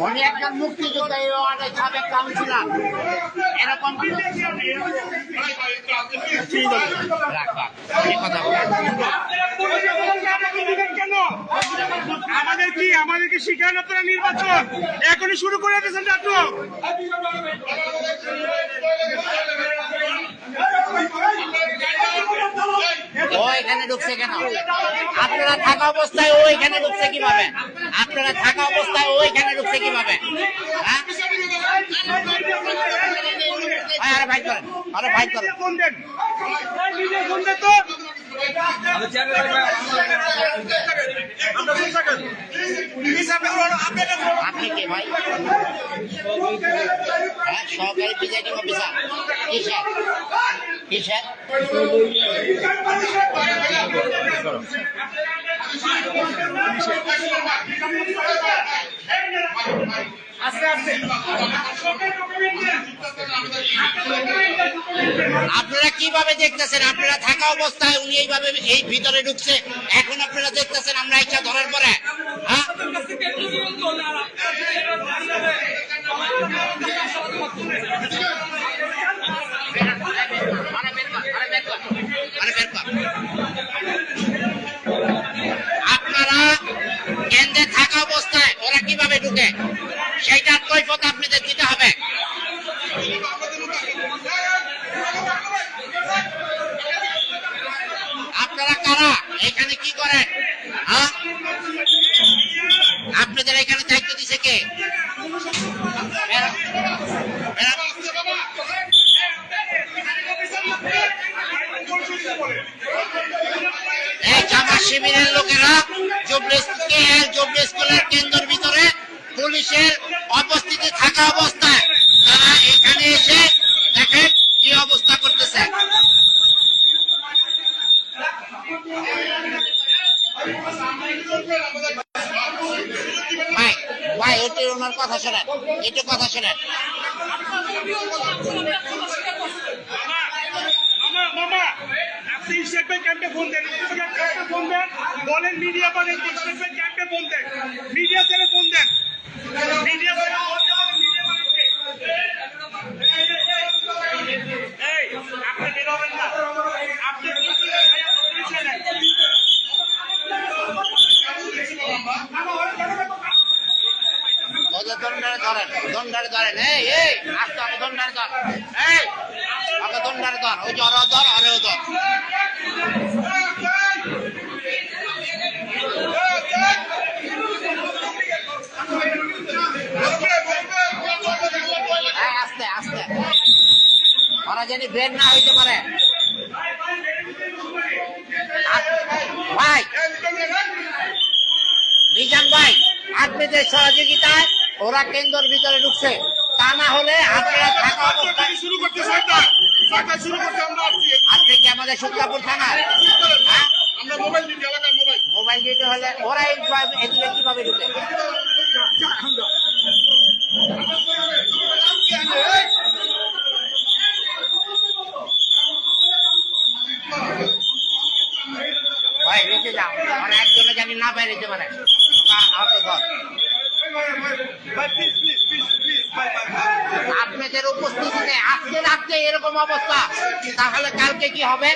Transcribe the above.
উনি একজন মুক্তিযোদ্ধা সাবেক কাউন্সিলর এরকম রাখ রাখ কথা বল। কেন আমাদের কি আমাদের কি শিকার আপনারা নির্বাচন? এখনই শুরু করে দিয়েছেন নাটক ও এখানে ঢুকছে কেন? আপনারা থাকা অবস্থায় ও এখানে ঢুকছে কীভাবে? আপনারা থাকা অবস্থায় ও এখানে ঢুকছে কীভাবে? হ্যাঁ? আরে ভাই করেন আরে ভাই করেন আপনি কে ভাই? হ্যাঁ সহকারী প্রিজাইডিং অফিসার। কিসের কিসের আপনারা কীভাবে দেখতেছেন? আপনারা থাকা অবস্থায় উনি এইভাবে এই ভিতরে ঢুকছে। এখন আপনারা দেখতেছেন আমরা ইচ্ছা ধরার পরে। হ্যাঁ। আপনারা কেন্দ্রে থাকা অবস্থায় ওরা কীভাবে ঢুকে? সেইটার কৈফত আপনাদের দিতে হবে। আপনারা কারা? এখানে কি করেন? হ্যাঁ? আপনাদের এখানে দায়িত্ব দিছে কে? জামা শিবিরের লোকেরা জবলি স্কুলের কেন্দ্রের ভিতরে পুলিশের উপস্থিতি থাকা অবস্থায় তারা এখানে এসে দেখেন কি অবস্থা করতেছে ভাই একটু ওনার কথা শোনেন, একটু কথা শোনেন। আপনি স্টেট ব্যাংক ক্যাম্পে দেন। ক্যাম্পে ফোন বলেন মিডিয়া পারেন স্টেট ব্যাংক ক্যাম্পে দেন। মিডিয়া সেলে ফোন দেন মিডিয়া সেলে ফোন দেন মিডিয়া পারেনকে এই আপনি বেরোবেন না আপনি কি কি ভাইয়া বলছেন ওদের ধরেন দণ্ডারে এই আস্তে আমাকে দণ্ডারে ধর এই আমাকে দণ্ডারে ধর ওই আস্তে আস্তে। ওরা জানি বের না হইতে পারে। ভাই মিজান ভাই আপনাদের সহযোগিতায় ওরা কেন্দ্রের ভিতরে ঢুকছে। তা না হলে আপনারা থাকা অবস্থায় শুরু করতে সরকার। সরকার শুরু করতে আমরা আসছি। আপনি কি আমাদের থানা। হ্যাঁ? আমরা মোবাইল এলাকার মোবাইল। মোবাইল দিতে হলে ওরা কীভাবে ঢুকে? ভাই নিচে যাও। ওরা একজনে জানি না বাইরেতে পারে আ- আমাকে ধর আপনাদের উপস্থিতিতে আজকে রাত্রে এরকম অবস্থা। তাহলে কালকে কি হবে?